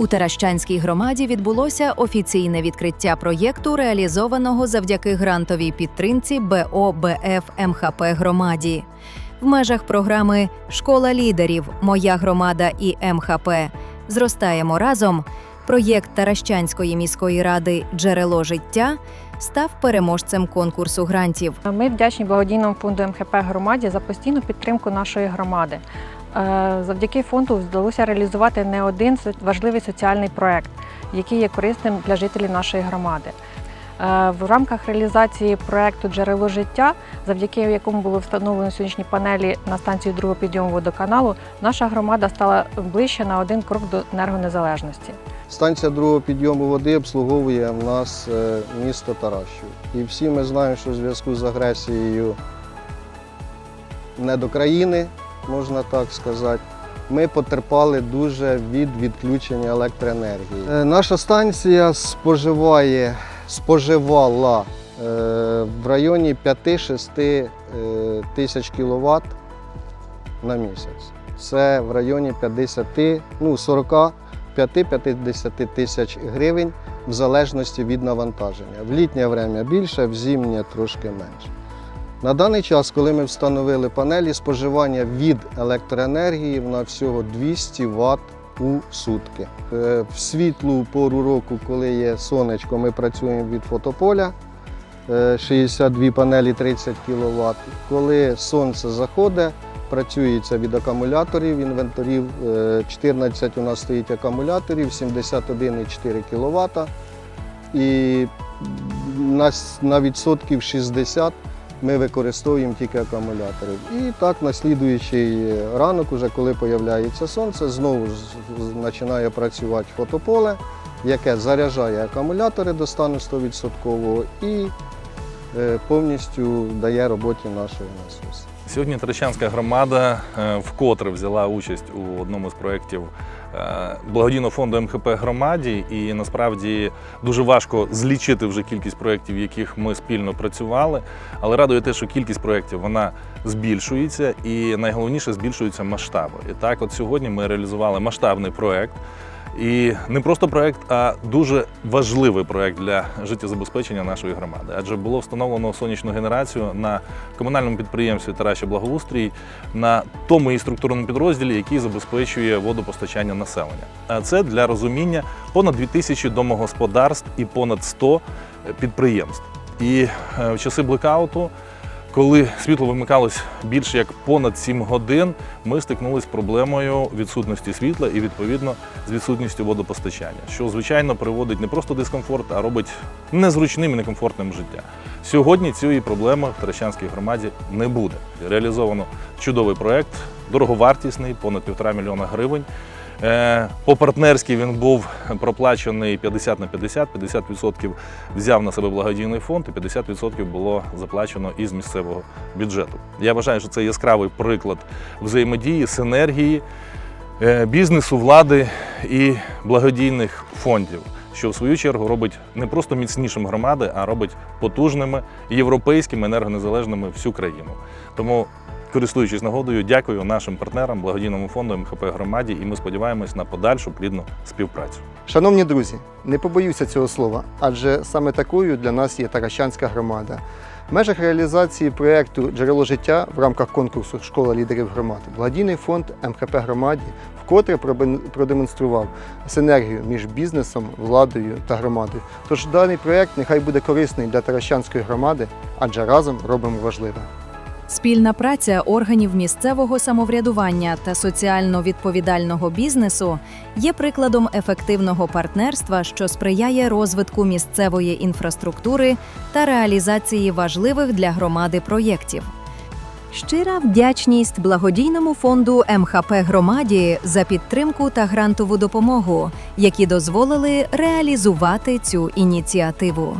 У Таращанській громаді відбулося офіційне відкриття проєкту, реалізованого завдяки грантовій підтримці БО БФ МХП громаді. В межах програми Школа лідерів Моя громада і МХП Зростаємо разом. Проєкт Таращанської міської ради Джерело життя став переможцем конкурсу грантів. Ми вдячні благодійному фонду МХП громаді за постійну підтримку нашої громади. Е, Завдяки фонду вдалося реалізувати не один важливий соціальний проект, який є корисним для жителів нашої громади. Е, В рамках реалізації проекту Джерело життя, завдяки якому було встановлено сонячні панелі на станцію другого підйому водоканалу, наша громада стала ближче на один крок до енергонезалежності. Станція другого підйому води обслуговує в нас е, місто Таращів. І всі ми знаємо, що в зв'язку з агресією не до країни, можна так сказати, ми потерпали дуже від відключення електроенергії. Е, Наша станція споживає, споживала е, в районі 5-6 е, тисяч кіловат на місяць. Це в районі 50, ну 40 5-50 тисяч гривень в залежності від навантаження. В літнє время більше, в зимнє трошки менше. На даний час, коли ми встановили панелі, споживання від електроенергії на всього 200 Вт у сутки. Е, В світлу пору року, коли є сонечко, ми працюємо від фотополя. е, 62 панелі 30 кВт. Коли сонце заходить, працюється від акумуляторів, інвентарів. е, 14 у нас стоїть акумуляторів, 71,4 кВт. І на відсотків 60 ми використовуємо тільки акумулятори. І так на слідуючий ранок, уже коли з'являється сонце, знову починає працювати фотополе, яке заряджає акумулятори до стану 100% і е, повністю дає роботі нашого насосу. Сьогодні Таращанська громада е, вкотре взяла участь у одному з проєктів е, благодійного фонду МХП громаді, і насправді дуже важко злічити вже кількість проєктів, в яких ми спільно працювали. Але радує те, що кількість проєктів вона збільшується, і найголовніше збільшуються масштаби. І так, от сьогодні ми реалізували масштабний проєкт. І не просто проект, а дуже важливий проект для життєзабезпечення нашої громади. Адже було встановлено сонячну генерацію на комунальному підприємстві Тараща Благоустрій на тому і структурному підрозділі, який забезпечує водопостачання населення. А це для розуміння понад 2000 домогосподарств і понад 100 підприємств. І е, в часи блекауту, коли світло вимикалось більше як понад 7 годин, ми стикнулися з проблемою відсутності світла і відповідно з відсутністю водопостачання, що звичайно приводить не просто дискомфорт, а робить незручним і некомфортним життя. Сьогодні цієї проблеми в Таращанській громаді не буде. Реалізовано чудовий проект, дороговартісний, понад півтора мільйона гривень. Е, По-партнерськи він був проплачений 50 на 50, 50% взяв на себе благодійний фонд, і 50% було заплачено із місцевого бюджету. Я вважаю, що це яскравий приклад взаємодії, синергії е, бізнесу, влади і благодійних фондів, що в свою чергу робить не просто міцнішим громади, а робить потужними європейськими енергонезалежними всю країну. Тому, користуючись нагодою, дякую нашим партнерам, благодійному фонду МХП громаді, і ми сподіваємось на подальшу плідну співпрацю. Шановні друзі, не побоюся цього слова, адже саме такою для нас є Таращанська громада. В межах реалізації проєкту Джерело життя в рамках конкурсу Школа лідерів громади благодійний фонд МХП громаді вкотре продемонстрував синергію між бізнесом, владою та громадою. Тож даний проєкт нехай буде корисний для Таращанської громади, адже разом робимо важливе. Спільна праця органів місцевого самоврядування та соціально відповідального бізнесу є прикладом ефективного партнерства, що сприяє розвитку місцевої інфраструктури та реалізації важливих для громади проєктів. Щира вдячність благодійному фонду МХП громаді за підтримку та грантову допомогу, які дозволили реалізувати цю ініціативу.